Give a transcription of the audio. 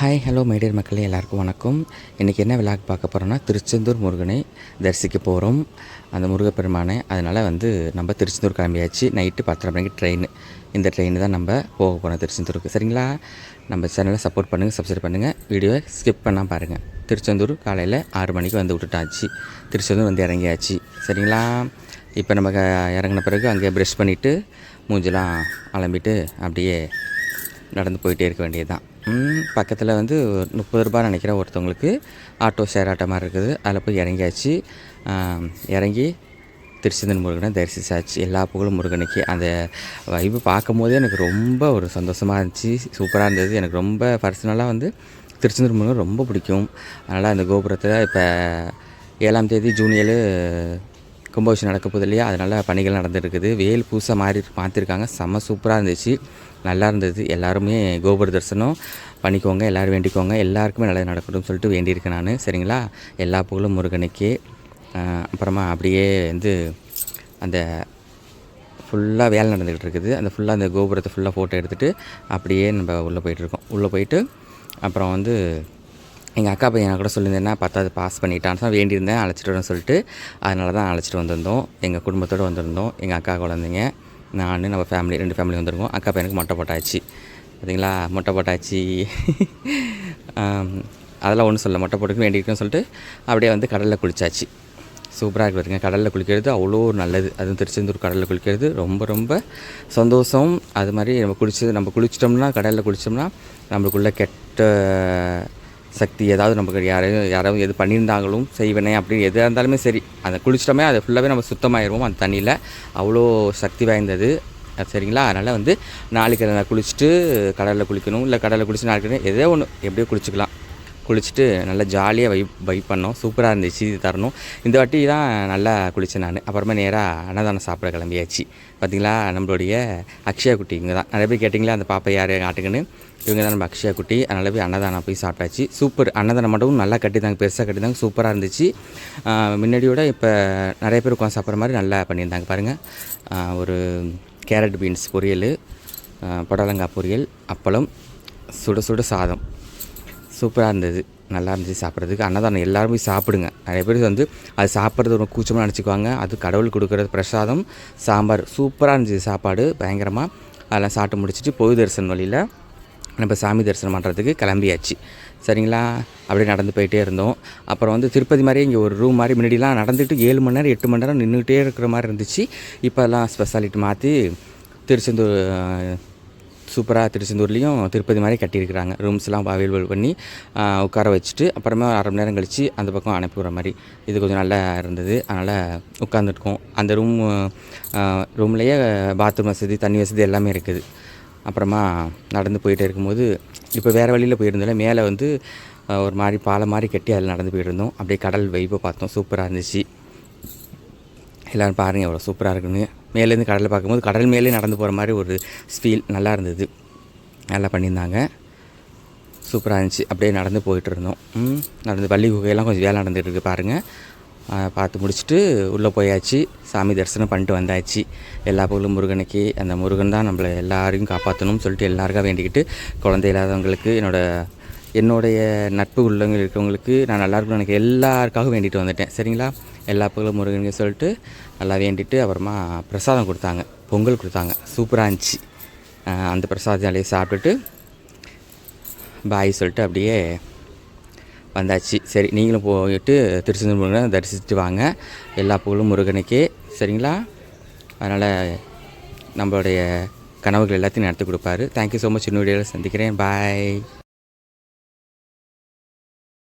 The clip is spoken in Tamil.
ஹாய் ஹலோ மைடியர் மக்களே எல்லாருக்கும் வணக்கம். இன்றைக்கி என்ன விழாக்கு பார்க்க போகிறோன்னா திருச்செந்தூர் முருகனை தரிசிக்க போகிறோம் அந்த முருகப்பெருமானை அதனால் வந்து நம்ம திருச்செந்தூர் கிளம்பியாச்சு. நைட்டு பத்தரை மணிக்கு ட்ரெயின் இந்த ட்ரெயின் தான் நம்ம போக போகிறோம் திருச்செந்தூருக்கு. சரிங்களா? நம்ம சேனலை சப்போர்ட் பண்ணுங்கள் சப்ஸ்கிரைப் பண்ணுங்கள் வீடியோவை ஸ்கிப் பண்ணால் பாருங்கள் திருச்செந்தூர் காலையில் ஆறு மணிக்கு வந்து விட்டுட்டாச்சு. திருச்செந்தூர் வந்து இறங்கியாச்சு. சரிங்களா? இப்போ நம்ம க- இறங்கின பிறகு அங்கே ப்ரெஷ் பண்ணிவிட்டு மூஞ்செல்லாம் அலம்பிட்டு அப்படியே நடந்து போயிட்டே இருக்க வேண்டியது தான் பக்கத்தில் வந்து ஒரு முப்பது ரூபா நினைக்கிறேன் ஒருத்தவங்களுக்கு. ஆட்டோ ஷேர் ஆட்டோ மாதிரி இருக்குது. அதில் போய் இறங்கியாச்சு. இறங்கி திருச்செந்தன் முருகனை தரிசிச்சாச்சு. எல்லா புகழும் முருகனுக்கு. அந்த வைப்பு பார்க்கும் போதே எனக்கு ரொம்ப ஒரு சந்தோஷமாக இருந்துச்சு. சூப்பராக இருந்தது. எனக்கு ரொம்ப பர்சனலாக வந்து திருச்செந்தூர் முருகன் ரொம்ப பிடிக்கும். அதனால் அந்த கோபுரத்தில் இப்போ ஏழாம் தேதி ஜூன் ஏழு கும்பாபிஷேகம் நடக்க போகுது இல்லையா? அதனால் பணிகள் நடந்துருக்குது. வேல் பூசை மாறி மாற்றிருக்காங்க செம்ம சூப்பராக இருந்துச்சு. நல்லா இருந்தது. எல்லாருமே கோபுர தரிசனம் பண்ணிக்கோங்க. எல்லோரும் வேண்டிக்கோங்க. எல்லாருக்குமே நல்லது நடக்கணும்னு சொல்லிட்டு வேண்டியிருக்கேன் நான். சரிங்களா? எல்லா புகழும் முருகனுக்கே. அப்புறமா அப்படியே வந்து அந்த ஃபுல்லாக வேலை நடந்துக்கிட்டு இருக்குது. அந்த ஃபுல்லாக அந்த கோபுரத்தை ஃபுல்லாக ஃபோட்டோ எடுத்துகிட்டு அப்படியே நம்ம உள்ளே போயிட்டுருக்கோம் உள்ளே போயிட்டு அப்புறம் வந்து எங்கள் அக்கா பையனை கூட சொல்லியிருந்தேன்னா பத்தாவது பாஸ் பண்ணிட்டான்னு சொன்னால் வேண்டியிருந்தேன் அழைச்சிட்டு வரேன்னு சொல்லிட்டு அதனால தான் அழைச்சிட்டு வந்திருந்தோம். எங்கள் குடும்பத்தோடு வந்திருந்தோம். எங்கள் அக்கா குழந்தைங்க நான் நம்ம ஃபேமிலி ரெண்டு ஃபேமிலி வந்திருக்கோம். அக்கா பையனுக்கு மொட்டை போட்டாச்சு. பார்த்தீங்களா? மொட்டை போட்டாச்சு. அதெல்லாம் ஒன்றும் சொல்ல மொட்டை போட்டுக்கு வேண்டியிருக்குன்னு சொல்லிட்டு அப்படியே வந்து கடலில் குளிச்சாச்சு. சூப்பராக இருக்கு பாருங்க. கடலில் குளிக்கிறது அவ்வளோ நல்லது. அதுவும் திருச்செந்தூர் கடலில் குளிக்கிறது ரொம்ப ரொம்ப சந்தோஷம். அது மாதிரி நம்ம குளிச்சது நம்ம குளிச்சிட்டோம்னா கடலில் குளித்தோம்னா நம்மளுக்குள்ள கெட்ட சக்தி ஏதாவது நமக்கு யாரையும் யாராவது எது பண்ணியிருந்தாங்களும் செய்வனே அப்படின்னு எதாக இருந்தாலுமே சரி அதை குளிச்சிட்டோமே அது ஃபுல்லாகவே நம்ம சுத்தமாயிருவோம் அந்த தண்ணியில். அவ்வளோ சக்தி வாய்ந்தது. அது சரிங்களா? அதனால் வந்து நாளைக்கு அதை குளிச்சுட்டு கடலில் குளிக்கணும் இல்லை கடலில் குளிச்சு நாளைக்கு ஏதோ ஒன்று எப்படியோ குளிச்சுக்கலாம். குளிச்சுட்டு நல்லா ஜாலியாக வைப் வைப் பண்ணோம். சூப்பராக இருந்துச்சு. இது தரணும். இந்த வாட்டி தான் நல்லா குளித்தேன் நான். அப்புறமா நேராக அன்னதானம் சாப்பிட கிளம்பியாச்சு. பார்த்தீங்களா நம்மளுடைய அக்ஷயா குட்டி இங்கே தான். நிறைய பேர் கேட்டிங்களா அந்த பாப்பா யார் ஆட்டுக்குன்னு? இவங்க தான் நம்ம அக்ஷயா குட்டி. அதனால் போய் அன்னதானம் போய் சாப்பிட்டாச்சு. சூப்பர். அன்னதானம் மட்டும் நல்லா கட்டிதாங்க பெருசாக கட்டிதாங்க சூப்பராக இருந்துச்சு. முன்னாடியோட இப்போ நிறைய பேர் உட்காந்து சாப்பிட்ற மாதிரி நல்லா பண்ணியிருந்தாங்க. பாருங்கள் ஒரு கேரட் பீன்ஸ் பொரியல் புடலங்காய் பொரியல் அப்பளம் சுட சுட சாதம். சூப்பராக இருந்தது. நல்லா இருந்துச்சு சாப்பிட்றதுக்கு. அன்னதானம் எல்லாரும் போய் சாப்பிடுங்க. நிறைய பேர் வந்து அது சாப்பிட்றது ஒரு கூச்சமாக நினச்சிக்குவாங்க. அது கடவுள் கொடுக்குறது பிரசாதம் சாம்பார். சூப்பராக இருந்துச்சு சாப்பாடு. பயங்கரமாக அதெல்லாம் சாப்பிட்டு முடிச்சுட்டு பொது தரிசனம் வழியில் நம்ம சாமி தரிசனம் பண்ணுறதுக்கு கிளம்பியாச்சு. சரிங்களா? அப்படியே நடந்து போயிட்டே இருந்தோம். அப்புறம் வந்து திருப்பதி மாதிரியே இங்கே ஒரு ரூம் மாதிரி முன்னாடிலாம் நடந்துட்டு ஏழு மணி நேரம் எட்டு மணி நேரம் நின்றுட்டே இருக்கிற மாதிரி இருந்துச்சு. இப்போல்லாம் ஸ்பெஷாலிட்டி மாற்றி திருச்செந்தூர் சூப்பராக திருச்செந்தூர்லேயும் திருப்பதி மாதிரி கட்டியிருக்கிறாங்க. ரூம்ஸ்லாம் அவைலபிள் பண்ணி உட்கார வச்சுட்டு அப்புறமா அரை மணி நேரம் கழித்து அந்த பக்கம் அனுப்பி விட்ற மாதிரி. இது கொஞ்சம் நல்லா இருந்தது. அதனால் உட்காந்துருக்கோம் அந்த ரூம் ரூம்லேயே பாத்ரூம் வசதி தண்ணி வசதி எல்லாமே இருக்குது. அப்புறமா நடந்து போயிட்டே இருக்கும்போது இப்போ வேறு வழியில் போயிருந்தோம்ல மேலே வந்து ஒரு மாதிரி பாலம் மாதிரி கட்டி அதில் நடந்து போயிருந்தோம். அப்படியே கடல் வைப்பை பார்த்தோம். சூப்பராக இருந்துச்சு. எல்லோரும் பாருங்கள் எவ்வளோ சூப்பராக இருக்குன்னு. மேலேருந்து கடலை பார்க்கும்போது கடல் மேலே நடந்து போகிற மாதிரி ஒரு ஃபீல் நல்லா இருந்தது. நல்லா பண்ணியிருந்தாங்க. சூப்பராக இருந்துச்சு. அப்படியே நடந்து போயிட்டுருந்தோம் நடந்து பள்ளி குகையெல்லாம் கொஞ்சம் வேலை நடந்துகிட்டு இருக்குது பாருங்கள் பார்த்து முடிச்சுட்டு உள்ளே போயாச்சு. சாமி தரிசனம் பண்ணிட்டு வந்தாச்சு. எல்லா பொருளும் முருகனுக்கு. அந்த முருகன் தான் நம்மளை எல்லாரையும் காப்பாற்றணும்னு சொல்லிட்டு எல்லாருக்காக வேண்டிக்கிட்டு குழந்தை இல்லாதவங்களுக்கு என்னோடய என்னுடைய நட்பு உள்ளவங்க இருக்கிறவங்களுக்கு நான் நல்லா இருக்கணும் எனக்கு எல்லாருக்காகவும் வேண்டிட்டு வந்துட்டேன். சரிங்களா? எல்லா பகலும் முருகனுங்க சொல்லிட்டு நல்லா வேண்டிட்டு அப்புறமா பிரசாதம் கொடுத்தாங்க. பொங்கல் கொடுத்தாங்க. சூப்பராக இருந்துச்சு. அந்த பிரசாதம் சாப்பிட்டுட்டு பாய் சொல்லிட்டு அப்படியே வந்தாச்சு. சரி நீங்களும் போயிட்டு திருச்செந்தூர் முருகனை தரிசிச்சுட்டு வாங்க. எல்லா புகழும் முருகனுக்கே. சரிங்களா? அதனால் நம்மளுடைய கனவுகள் எல்லாத்தையும் நடத்தி கொடுப்பாரு. தேங்க்யூ ஸோ மச் இன்னொரு வீடியோவில் சந்திக்கிறேன். பாய்